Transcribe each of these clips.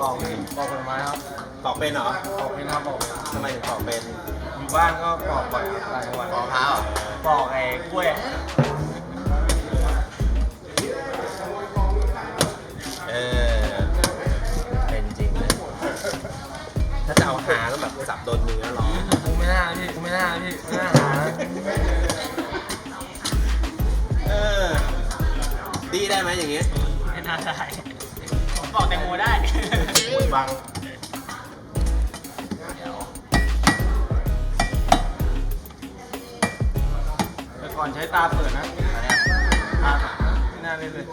ปอกปอกผลไม้ครับปอกเป็นเหรอปอกเป็นครับปอกเป็นทำไมถึงปอกเป็นอยู่บ้านก็ปอกบ่อยครับหลายวันปอกเท้าเหรอปอกไอ้กล้วยเออเป็นจริงเลยถ้าจะเอาหาต้องแบบสับโดนเนื้อหรอกูไม่น่าพี่กูไม่น่าพี่ไม่น่าหานะเออดีได้ไหมอย่างงี้ไม่น่าได้ ผมปอกแตงโมได้บังแต่ก่อนใช้ตาเปิดนะตาเปิดไม่น่าเล่นเลย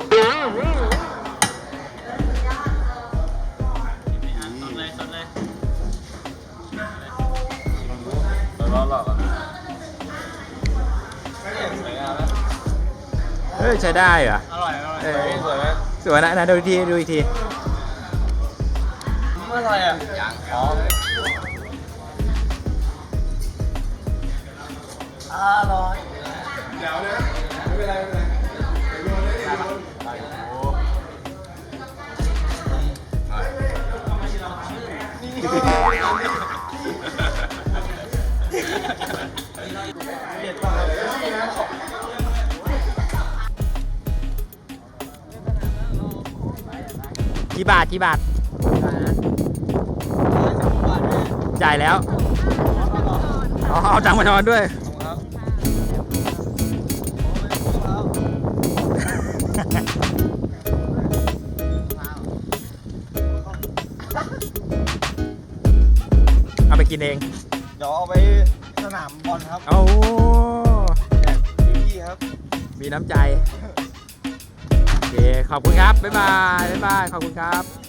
สดเลยสดเลยร้อนหรอกอะสวยงามนะเฮ้ยใช้ได้เหรออร่อยอร่อยเอสวยอไหม สวยไหมสวยนะนะดูอีกทีดูอีกทีเมื่อไรอะยังอ๋ออร่อยเดี๋ยวนะไม่เป็นไรไม่เป็นไรกี่ บาทกี่บาทจ่ายแล้วอ๋อเอาจังค์มานอนด้วยเอาไปกินเอง เดี๋ยวเอาไปสนามบอลครับ เอาพี่ๆครับ มีน้ำใจโอ เคขอบคุณครับบ๊ายบายบ๊ายบายขอบคุณครับ